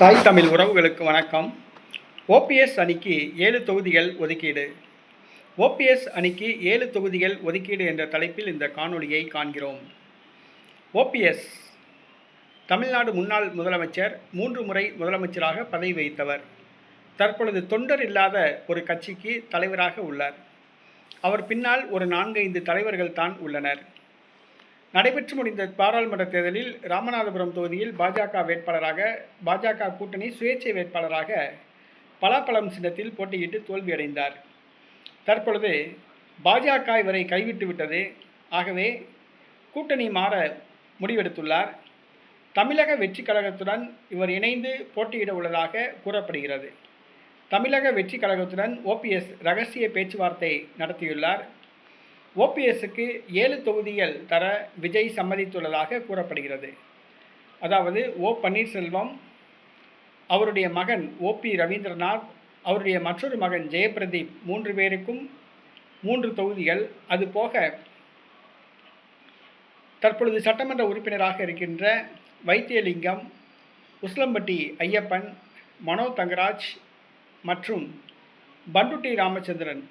தாய் தமிழ் உறவுகளுக்கு வணக்கம். ஓபிஎஸ் அணிக்கு ஏழு தொகுதிகள் ஒதுக்கீடு. ஓபிஎஸ் அணிக்கு ஏழு தொகுதிகள் ஒதுக்கீடு என்ற தலைப்பில் இந்த காணொளியை காண்கிறோம். ஓபிஎஸ் தமிழ்நாடு முன்னாள் முதலமைச்சர் மூன்று முறை முதலமைச்சராக பதவி வைத்தவர் தற்பொழுது தொண்டர் இல்லாத ஒரு கட்சிக்கு தலைவராக உள்ளார். அவர் பின்னால் ஒரு நான்கைந்து தலைவர்கள் தான் உள்ளனர். நடைபெற்று முடிந்த பாராளுமன்ற தேர்தலில் ராமநாதபுரம் தொகுதியில் பாஜக வேட்பாளராக பாஜக கூட்டணி சுயேட்சை வேட்பாளராக பலாப்பழம் சின்னத்தில் போட்டியிட்டு தோல்வியடைந்தார். தற்பொழுது பாஜக இவரை கைவிட்டு விட்டது. ஆகவே கூட்டணி மாற முடிவெடுத்துள்ளார். தமிழக வெற்றி கழகத்துடன் இவர் இணைந்து போட்டியிட உள்ளதாக கூறப்படுகிறது. தமிழக வெற்றி கழகத்துடன் ஓபிஎஸ் ரகசிய பேச்சுவார்த்தை நடத்தியுள்ளார். ஓபிஎஸ்க்கு ஏழு தொகுதிகள் தர விஜய் சம்மதித்துள்ளதாக கூறப்படுகிறது. அதாவது ஓ பன்னீர்செல்வம் அவருடைய மகன் ஓபி ரவீந்திரநாத் அவருடைய மற்றொரு மகன் ஜெயபிரதீப் மூன்று பேருக்கும் மூன்று தொகுதிகள். அது போக தற்பொழுது சட்டமன்ற உறுப்பினராக இருக்கின்ற வைத்தியலிங்கம் உஸ்லம்பட்டி ஐயப்பன் மனோ தங்கராஜ் மற்றும் பண்டுட்டி ராமச்சந்திரன்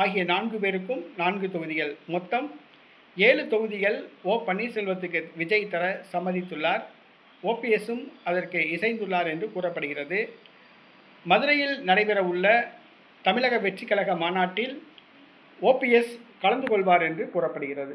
ஆகிய நான்கு பேருக்கும் நான்கு தொகுதிகள் மொத்தம் ஏழு தொகுதிகள் ஓ பன்னீர்செல்வத்துக்கு விஜய் தர சம்மதித்துள்ளார். ஓபிஎஸும் அதற்கு இசைந்துள்ளார் என்று கூறப்படுகிறது. மதுரையில் நடைபெற உள்ள தமிழக வெற்றி கழக மாநாட்டில் ஓபிஎஸ் கலந்து கொள்வார் என்று கூறப்படுகிறது.